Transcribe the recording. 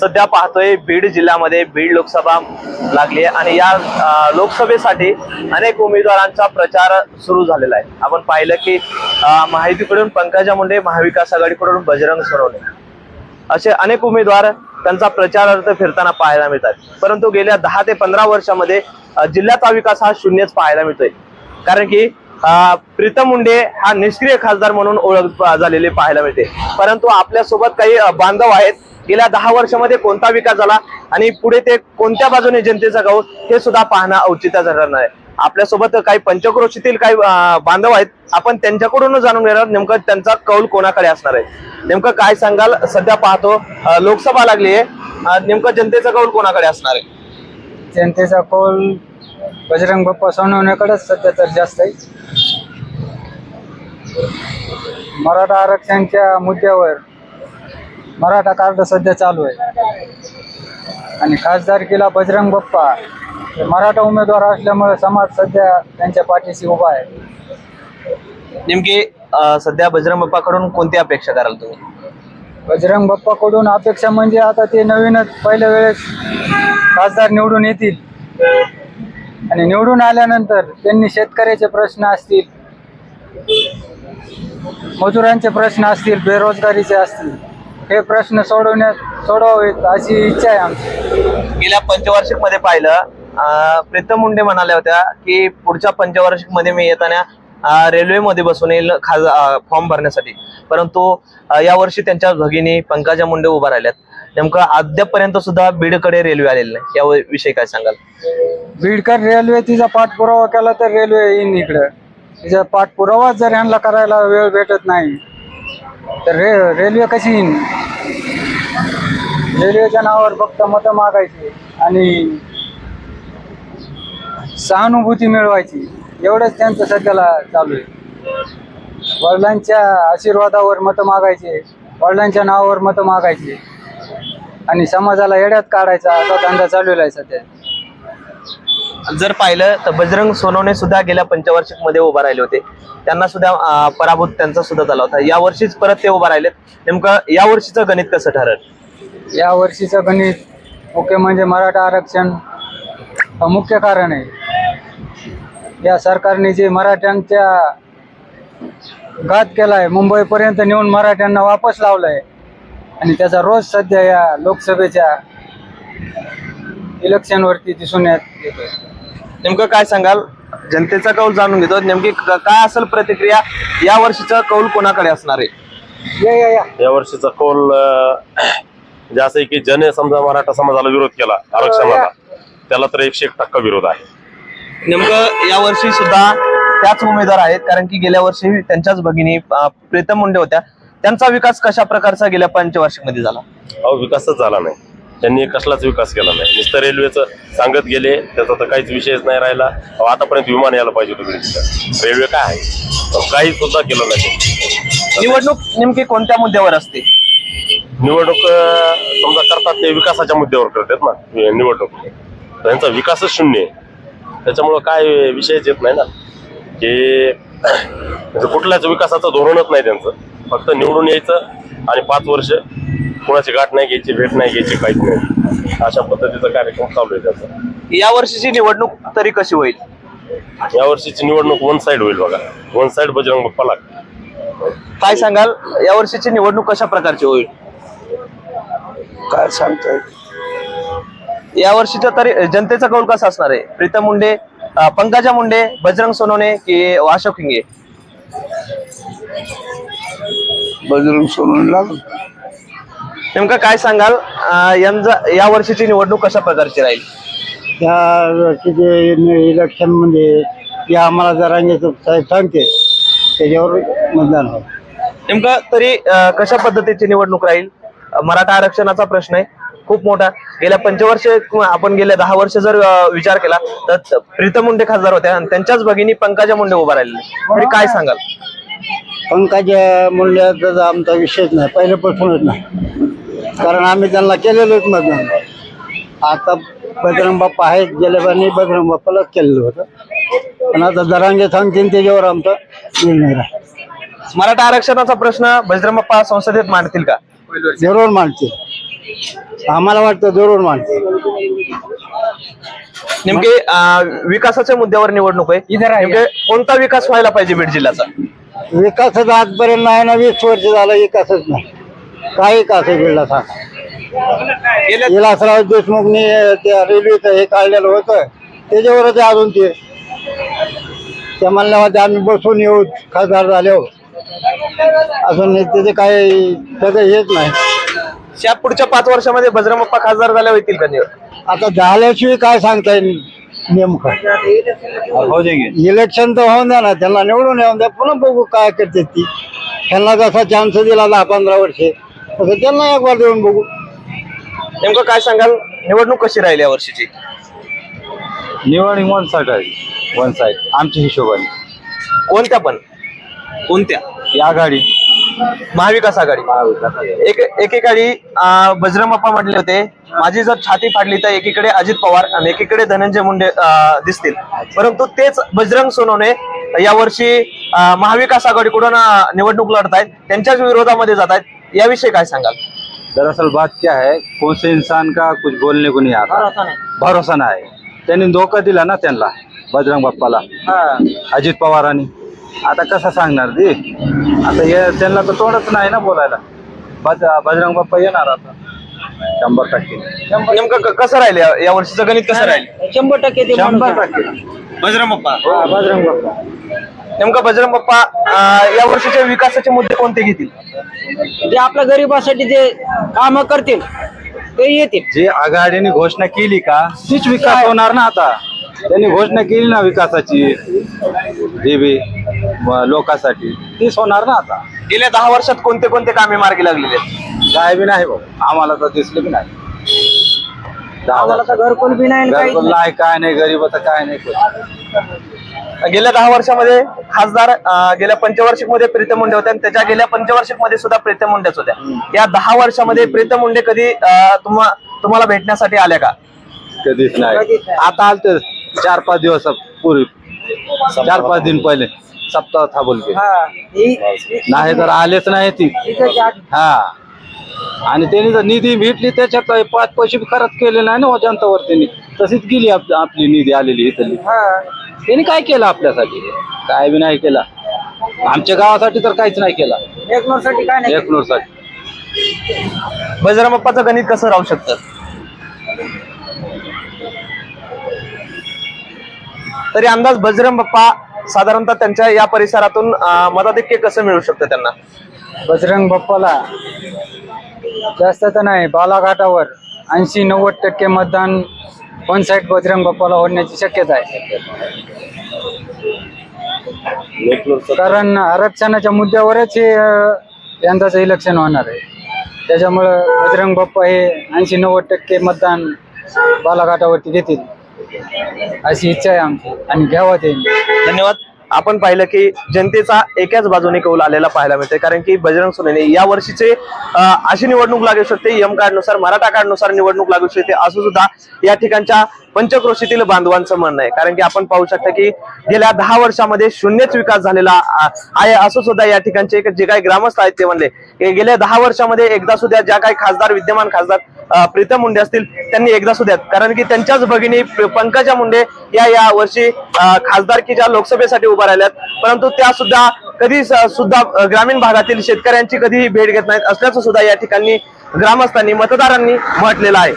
सध्या पाहतोय बीड जिल्ह्यामध्ये बीड लोकसभा लागली आहे आणि या लोकसभेसाठी अनेक उमेदवारांचा प्रचार सुरू झालेला आहे. आपण पाहिलं की माहितीकडून पंकजा मुंडे महाविकास आघाडीकडून बजरंग सोनवणे असे अनेक उमेदवार त्यांचा प्रचारार्थ फिरताना पाहायला मिळतात. परंतु गेल्या दहा ते पंधरा वर्षामध्ये जिल्ह्याचा विकास हा शून्यच पाहायला मिळतोय. कारण की प्रीतम मुंडे हा निष्क्रिय खासदार म्हणून ओळख झालेले पाहायला मिळते. परंतु आपल्यासोबत काही बांधव आहेत. गेल्या दहा वर्षामध्ये कोणता विकास झाला आणि पुढे ते कोणत्या बाजूने जनतेचा गाव हे सुद्धा पाहणं औचित्य ठरणार आहे. आपल्यासोबत काही पंचक्रोशीतील काही बांधव आहेत. आपण त्यांच्याकडून जाणून घेणार नेमकं त्यांचा कौल कोणाकडे असणार आहे? नेमकं काय सांगाल? सध्या पाहतो लोकसभा लागली आहे. नेमकं जनतेचा कौल कोणाकडे असणार आहे? जनतेचा कौल बजरंग बाप्पा सोनवण्याकडेच सध्या तर जास्त आहे. मराठा आरक्षणच्या मुद्द्यावर मराठा कार्ड सध्या चालू आहे. आणि खासदारकीला बजरंग बाप्पा हे मराठा उमेदवार असल्यामुळे समाज सध्या त्यांच्या पाठीशी उभा आहे. नेमकी सध्या बजरंग बाप्पाकडून कोणती अपेक्षा कराल तुम्ही? बजरंग बाप्पाकडून अपेक्षा म्हणजे आता ते नवीनच पहिल्या वेळेस खासदार निवडून येतील. आणि निवडून आल्यानंतर त्यांनी शेतकऱ्याचे प्रश्न असतील मजुरांचे प्रश्न असतील बेरोजगारीचे असतील हे प्रश्न सोडवण्यात सोडवावेत अशी इच्छा आहे आमची. गेल्या पंचवार्षिकमध्ये पाहिलं प्रीतम मुंडे म्हणाल्या होत्या की पुढच्या पंचवार्षिकमध्ये मी येताना रेल्वेमध्ये बसून येईल खास फॉर्म भरण्यासाठी. परंतु यावर्षी त्यांच्या भगिनी पंकजा मुंडे उभा राहिल्यात. नेमकं अद्यापपर्यंत सुद्धा बीडकडे रेल्वे आलेली नाही. या विषयी काय सांगाल? बीडकर रेल्वे तिचा पाठपुरावा केला तर रेल्वे येईन इकडं. तिचा पाठपुरावा जर ह्यांना करायला वेळ भेटत नाही तर रे रेल्वे कशी येईन? रेल्वेच्या नावावर फक्त मतं मागायची आणि सहानुभूती मिळवायची. एवढंच त्यांचं सध्याला चालू आहे. वडिलांच्या आशीर्वादावर मतं मागायचे वडिलांच्या नावावर मतं मागायची. आणि समाजाला येड्यात काढायचा असा धंदा चाललेला आहे सध्या. जर पाहिलं तर बजरंग सोनवणे सुद्धा गेल्या पंचवार्षिकमध्ये उभा राहिले होते. त्यांना सुद्धा अ, पराभूत त्यांचा सुद्धा झाला होता. या वर्षीच परत ते उभा राहिलेत. नेमकं या वर्षीचं गणित कसं ठरल? या वर्षीचं गणित मुख्य म्हणजे मराठा आरक्षण हा मुख्य कारण आहे. या सरकारने जे मराठ्यांच्या घात केला आहे मुंबईपर्यंत नेऊन मराठ्यांना वापस लावलं आहे आणि त्याचा रोज सध्या या लोकसभेच्या इलेक्शनवरती दिसून येत येतोय. नेमकं काय सांगाल? जनतेचा कौल जाणून घेतो. नेमकी क- काय असेल प्रतिक्रिया? या वर्षीचा कौल कोणाकडे असणार आहे? या या या. या वर्षीचा कौल अं, म्हणजे असं आहे की ज्याने समजा मराठा समाजाला विरोध केला आरक्षणाला त्याला तर एकशे एक टक्का विरोध आहे. नेमकं या वर्षी सुद्धा त्याच उमेदवार आहेत कारण की गेल्या वर्षी त्यांच्याच भगिनी अं, प्रीतम मुंडे होत्या. त्यांचा विकास कशा प्रकारचा गेल्या पंचवार्षिकमध्ये झाला? अहो विकासच झाला नाही. त्यांनी कसलाच विकास केला नाही. नुसतं रेल्वेचं सांगत गेले त्याचा तर काहीच विषयच नाही राहिला. अहो, आतापर्यंत विमान यायला पाहिजे होतं तिथं रेल्वे काय आहे? काही सुद्धा केलं नाही निवडणूक नेमकी कोणत्या मुद्द्यावर असते? निवडणूक अं, समजा करतात ते विकासाच्या मुद्द्यावर करतात ना निवडणूक. त्यांचा विकासच शून्य आहे. त्याच्यामुळं काय विषयच येत नाही ना. की म्हणजे कुठल्याच विकासाचं धोरणच नाही त्यांचं. फक्त निवडून यायचं आणि पाच वर्ष कोणाची गाठ नाही घ्यायची भेट नाही घ्यायची काहीच नाही. अशा पद्धतीचा कार्यक्रम चालू आहे त्याचा. या वर्षीची निवडणूक तरी कशी होईल? या वर्षीची निवडणूक वन साइड होईल बघा. वन साइड बजरंग बाप्पाला काय सांगाल? या वर्षीची निवडणूक कशा प्रकारची होईल? काय सांगताय? या वर्षीचा तरी जनतेचा कौल कसा असणार आहे? प्रीतम मुंडे अं, पंकजा मुंडे बजरंग सोनवणे की अशोक हिंगे? बजरंग सोडून नेमकं काय सांगाल? अं, यांचा या वर्षीची निवडणूक कशा प्रकारची राहील? त्या वर्षीचे इलेक्शनमध्ये जे आम्हाला जरांगेचं साहेब सांगते. त्याच्यावर मतदान होतं नेमकं तरी अं, कशा पद्धतीची निवडणूक राहील? अं, मराठा आरक्षणाचा प्रश्न आहे. खूप मोठा. गेल्या पंचवर्ष आपण गेल्या दहा वर्ष जर अं, विचार केला तर त- प्रीतम मुंडे खासदार होत्या आणि त्यांच्याच भगिनी पंकजा मुंडे उभा राहिलेले. तरी काय सांगाल? पंकजा मूल्याचा आमचा विषयच नाही. पहिल्यापासूनच नाही. कारण आम्ही त्यांना केलेलंच मतदान. आता बजरंग बाप्पा आहेत गेल्यापानी बजरंग बाप्पालाच केलेलं होतं. पण आता जरांगे सांगतील त्याच्यावर आमचा निर्णय राहील. मराठा आरक्षणाचा प्रश्न बजरंग बाप्पा संसदेत मांडतील का? जरूर मानतील आम्हाला वाटतं जरूर मानते नेमके अं, विकासाच्या मुद्द्यावर निवडणूक आहे. नेमके कोणता विकास व्हायला पाहिजे बीड जिल्ह्याचा? विकासच आजपर्यंत नाही ना वीस वर्ष झालं विकासच नाही. काही विकास बिल्ला सांगा. गेल्या विलासराव देशमुखनी त्या रेल्वेचं हे काढलेलं होतं. त्याच्यावरच आहे अजून ते. त्या म्हणल्यामध्ये आम्ही बसून येऊ खासदार झाले हो अजून त्याचे काही त्याचं हेच नाही. या पुढच्या पाच वर्षामध्ये बजरंग बाप्पा खासदार झाल्या होतील का निवड आता झाल्याशिवाय काय सांगता येईल? नेमकं? हो जाईल. इलेक्शन तर होऊन द्या ना त्यांना निवडून येऊन द्या. पुन्हा बघू काय करते ती. त्यांना जसा चान्स दिला दहा पंधरा वर्षे तसं त्यांना एक बार देऊन बघू. नेमकं काय सांगाल? निवडणूक कशी राहील या वर्षीची? निवडणूक वन साईड आहे. One side. आमच्या हिशोबाने. कोणत्या पण? कोणत्या? ही आघाडी. महाविकास आघाडी. एक एकेकाळी बजरंग बाप्पा म्हटले होते माझी जर छाती फाडली तर एकीकडे अजित पवार आणि एकीकडे धनंजय मुंडे दिसतील. परंतु तेच बजरंग सोनवणे यावर्षी महाविकास आघाडीकडून निवडणूक लढत आहेत त्यांच्याच विरोधामध्ये जात आहेत याविषयी काय सांगाल? दरअसल बात क्या है कौन से इंसान का कुछ बोलने को नहीं आता? भरोसा नाही. त्यांनी धोका दिला ना त्यांना बजरंग बाप्पाला. अजित पवारांनी. आता कसं सांगणार ते? आता हे त्यांना तर तोंडच नाही ना बोलायला. बज बजरंग बाप्पा येणार आता. शंभर टक्के. नेमकं क- कसं राहील? या- या वर्षीचं गणित कसं राहील? शंभर टक्के ते शंभर टक्के. बजरंग बाप्पा. हा, बजरंग बाप्पा. नेमकं बजरंग बाप्पा अं, या वर्षीचे विकासाचे मुद्दे कोणते घेतील? जे आपल्या गरिबासाठी जे काम करतील ते येतील. जे आघाडीने घोषणा केली का तीच विकास होणार ना आता. त्यांनी घोषणा केली ना विकासाची. जे बी. लोकांसाठी. तीच होणार ना आता. गेल्या दहा वर्षात कोणते कोणते कामे मार्गी लागलेले आहेत? काय बी नाही भाऊ आम्हाला तर दिसलं बी नाही. दहा आम्हाला तर घरकुल बी नाही आणि काहीच घरकुल नाही काय नाही गरीबाचं काय नाही गेल्या दहा वर्षामध्ये खासदार अं, गेल्या पंचवार्षिकमध्ये प्रीतम मुंडे होत्या आणि त्याच्या गेल्या पंचवार्षिकमध्ये सुद्धा प्रीतम मुंडेच होत्या. या दहा वर्षामध्ये प्रीतम मुंडे कधी अं, तुम्हा तुम्हाला भेटण्यासाठी आल्या का? कधीच नाही. कधीच नाही. आता आलते चार पाच दिवस पूर्वी चार पाच दिन पहिले. सप्ताह था बोल के हा. ही- ही- नाही तर आलेच नाही ती. इथं हा. आणि त्यांनी जर निधी भेटली त्याच्यात पाच पैसे बी खरंच केले नाही ना हो जनतावर त्यांनी तशीच गेली आप- आपली निधी आलेली इथली. हा. त्यांनी काय केलं आपल्यासाठी? काय बी नाही केलं. आमच्या गावासाठी तर काहीच नाही केलं. एकनूरसाठी काय नाही एकनूरसाठी. बजरंग बाप्पाचं गणित कसं राहू शकतं? तरी अंदाज बजरंग बाप्पा साधारणतः त्यांच्या या परिसरातून मताधिक्य कसं मिळू शकतं त्यांना? बजरंग बाप्पाला जास्त तर नाही बालाघाटावर ऐंशी नव्वद टक्के मतदान वन साईड बजरंग बाप्पाला होण्याची शक्यता आहे. कारण आरक्षणाच्या मुद्द्यावरच हे यंदाचं इलेक्शन होणार आहे. त्याच्यामुळं बजरंग बाप्पा हे ऐंशी नव्वद टक्के मतदान बालाघाटावरती घेतील. अशी इच्छा आहे आमची. आणि घ्यावं ते. धन्यवाद. आपण पाहिलं की जनतेचा एकाच बाजूने कौल आलेला पाहायला मिळते कारण की बजरंग सोनेने या वर्षीचे अशी निवडणूक लागू शकते. यम कार्डनुसार मराठा कार्डनुसार निवडणूक लागू शकते. असं सुद्धा या ठिकाणच्या पंचक्रोशीतील बांधवांचं म्हणणं आहे. कारण की आपण पाहू शकता की गेल्या दहा वर्षामध्ये शून्यच विकास झालेला आहे. असं सुद्धा या ठिकाणचे जे काही ग्रामस्थ आहेत ते म्हणले. गेल्या दहा वर्षामध्ये एकदा सुद्धा ज्या काही खासदार विद्यमान खासदार प्रीतम मुंडे असतील त्यांनी एकदा सुद्धा कारण की त्यांच्याच भगिनी पंकजा मुंडे या या वर्षी खासदारकीच्या लोकसभेसाठी उभा राहिल्यात. परंतु त्या सुद्धा कधी सुद्धा ग्रामीण भागातील शेतकऱ्यांची कधीही भेट घेत नाहीत असल्याचं सुद्धा या ठिकाणी ग्रामस्थांनी मतदारांनी म्हटलेलं आहे.